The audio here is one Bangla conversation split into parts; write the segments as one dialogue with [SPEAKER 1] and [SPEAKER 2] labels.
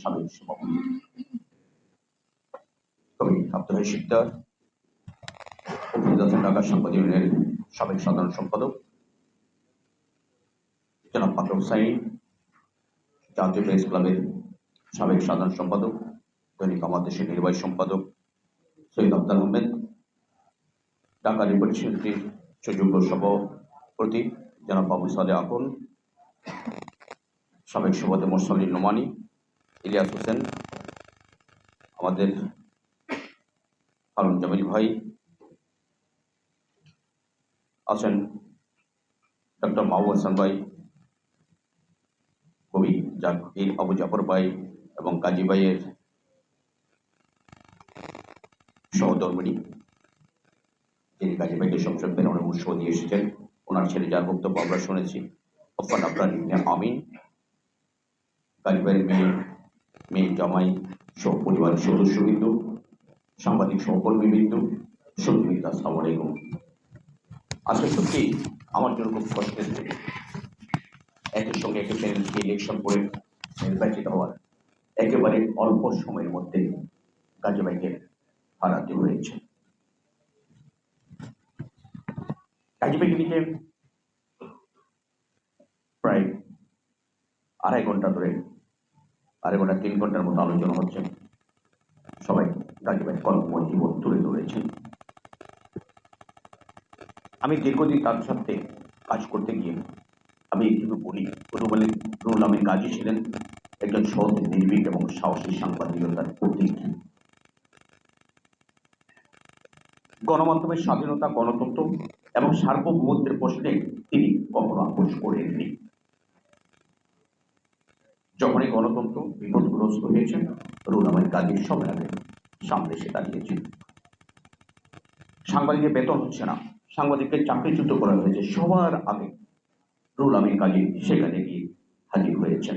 [SPEAKER 1] সাবেক সভাপতি কবি আব্দুল শিকদার উপজাত ঢাকা ইউনিয়নের সাবেক সাধারণ সম্পাদক, জনাব ফাকর হুসাইন, জাতীয় প্রেস ক্লাবের সাবেক সাধারণ সম্পাদক, দৈনিক আমার দেশের নির্বাহী সম্পাদক সৈয়দ আব্দাল আহমেদ, ঢাকা রিপোর্ট শিল্পীর সুযোগ্য সভাপতি জনাব বাবু সাদে আকন সাবেক সভাপতি মোরসালিন নোমানি ইলিয়াস হোসেন, আমাদের হারুন জামিল ভাই, আছেন ডক্টর মাহবুব হাসান ভাই, কবি জাকির আবু জাফর ভাই এবং কাজী ভাইয়ের সহধর্মিনী যিনি কাজী ভাইকে সবসময় প্রেরণের উৎস দিয়ে এসেছেন। ওনার ছেলে যার বক্তব্য আমরা শুনেছি ওফান আবরান ইবনে আমিন। কাজী ভাইয়ের মেয়ে মেয়ে জামাই সহ পরিবারের সদস্যবৃন্দ, সাংবাদিক সহকর্মীবৃন্দ সত্যিত আসসালামু আলাইকুম আজকে সত্যি আমার জন্য খুব কষ্টের একের সঙ্গে একে প্যানেলকে ইলেকশন করে নির্বাচিত হওয়ার একেবারে অল্প সময়ের মধ্যে কাজী ভাইকে হারাতে হয়েছে। কাজী ভাইকে নিয়ে প্রায় আড়াই ঘণ্টা ধরে আড়াই ঘণ্টা, তিন ঘণ্টার মতো আলোচনা হচ্ছে। সবাই ভাই কর্মময় জীবন তুলে ধরেছেন। আমি দীর্ঘদিন তার সাথে কাজ করতে গিয়ে আমি একটু বলি। রুবেল রুল আমিন গাজী ছিলেন, একজন সৎ, নির্ভীক এবং সাহসী সাংবাদিকতার প্রতীক গণমাধ্যমের স্বাধীনতা, গণতন্ত্র এবং সার্বভৌমত্বের প্রশ্নে তিনি কখনো আপোষ করেননি। যখনই গণতন্ত্র বিপদগ্রস্ত হয়েছে গাজীর সবার আগে সামনে এসে দাঁড়িয়েছেন সাংবাদিকের বেতন হচ্ছে না। সাংবাদিকদের চাকরিচ্যুত করা হয়েছে সবার আগে। রুল আমিন কাজী সেখানে গিয়ে হাজির হয়েছেন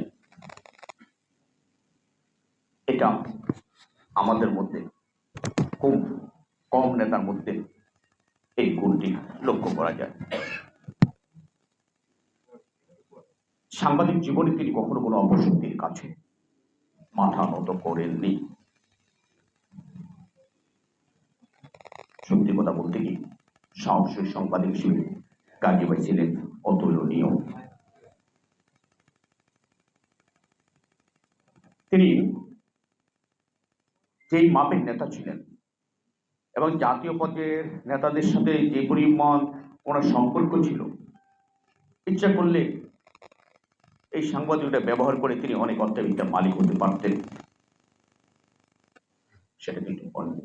[SPEAKER 1] এটা আমাদের মধ্যে খুব কম নেতার মধ্যে এই গুণটি লক্ষ্য করা যায়। সাংবাদিক জীবনে তিনি কখনো কোনো অপশক্তির কাছে মাথা নত করেননি। সত্যি কথা বলতে কি, সাহসী সাংবাদিক হিসেবে কাজী ভাই ছিলেন অতুলনীয়। তিনি যেই মাপের নেতা ছিলেন এবং জাতীয় পর্যায়ের নেতাদের সাথে যে পরিমাণ ওনার সম্পর্ক ছিল, ইচ্ছা করলে এই সাংবাদিকটা ব্যবহার করে তিনি অনেক অর্থবিদ্যার মালিক হতে পারতেন। সেটা কিন্তু অনেক-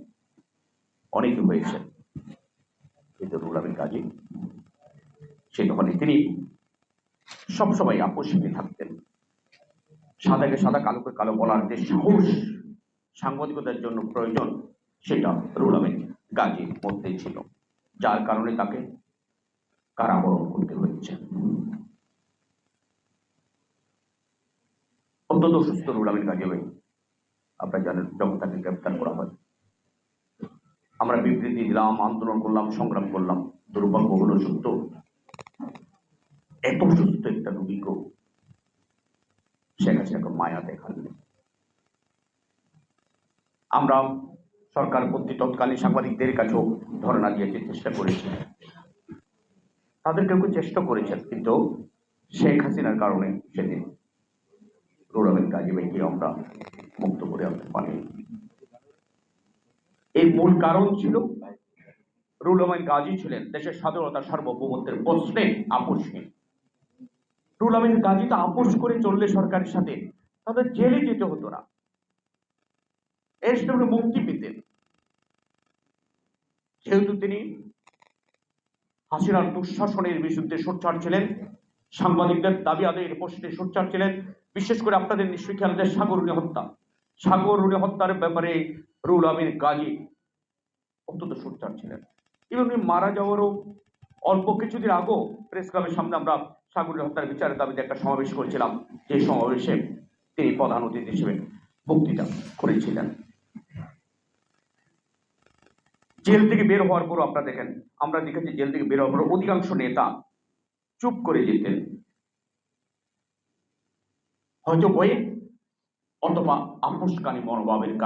[SPEAKER 1] অনেকে হয়েছে। কিন্তু রুলামের কাজে, সে দোকানে তিনি সবসময় আপোষে থাকতেন, সাদাকে সাদা, কালোকে কালো বলার যে সাহস সাংবাদিকতার জন্য প্রয়োজন, সেটা রুলামের গাজীর মধ্যেই ছিল, যার কারণে তাকে কারাবরণ করতে হয়েছে। অত্যন্ত অসুস্থ রুলামের গাজী ভাই আপনারা জানেন যখন তাকে গ্রেপ্তার করা হয়। আমরা বিবৃতি দিলাম, আন্দোলন করলাম, সংগ্রাম করলাম। দুর্ভাগ্য হলো সত্য। এত সুস্থ একটা রোগীকেও শেখ হাসিনাকে মায়া দেখাননি আমরা সরকার কর্তৃক তৎকালীন সাংবাদিকদের কাছেও ধর্ণা দিয়েছে, চেষ্টা করেছি। তাদের কেউ কেউ চেষ্টা করেছেন কিন্তু শেখ হাসিনার কারণে সেদিন রুরামের কাজী ভাইকে আমরা মুক্ত করে আনতে পারিনি। এর মূল কারণ ছিল রুলামাইন গাজী ছিলেন দেশের স্বাধীনতা সার্বভৌমত্বের প্রশ্নে আপোষহীন রুলামিন গাজী তো আপোষ করে চললে সরকারের সাথে, তাদের জেলে যেতে হতো না। এর মুক্তি পেতেন। যেহেতু তিনি হাসিনার দুঃশাসনের বিরুদ্ধে সোচ্চার ছিলেন, সাংবাদিকদের দাবি আদায়ের প্রশ্নে সোচ্চার ছিলেন বিশেষ করে আপনাদের নিশ্চয়ই খেয়াল আছে সাগরুনি হত্যা। সাগরুনি হত্যার ব্যাপারে রুল আমিন গাজী অত্যন্ত সোচ্চার ছিলেন। এবং মারা যাওয়ারও অল্প কিছুদিন আগেও প্রেস ক্লাবের সামনে আমরা সাগরুনি হত্যার বিচারের দাবিতে একটা সমাবেশ করেছিলাম। যে সমাবেশে তিনি প্রধান অতিথি হিসেবে বক্তৃতা করেছিলেন। জেল থেকে বের হওয়ার পরও আপনারা দেখেন, আমরা দেখেছি জেল থেকে বের হওয়ার পর অধিকাংশ নেতা চুপ করে যেতেন। হয়তো বয়ে অথবা আপোষকারী মনোভাবের কারণে